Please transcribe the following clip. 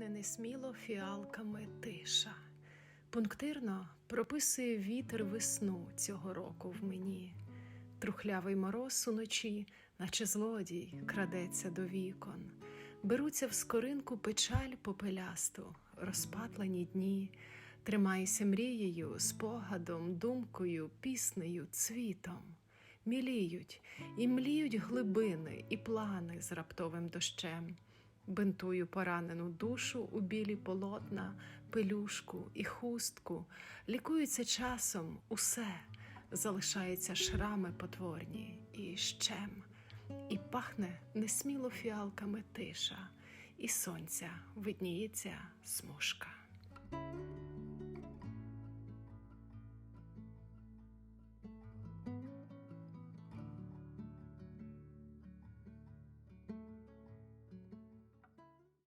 пахне несміло фіалками тиша. Пунктирно прописує вітер весну цього року в мені. Трухлявий мороз уночі, наче злодій, крадеться до вікон. Беруться в скоринку печаль попелясту, розпатлені дні, тримайся мрією, спогадом, думкою, піснею, цвітом. Міліють і мліють глибини і плани з раптовим дощем. Бинтую поранену душу у білі полотна, пелюшку і хустку, лікується часом усе, залишаються шрами потворні і щем, і пахне несміло фіалками тиша, і сонця видніється смужка.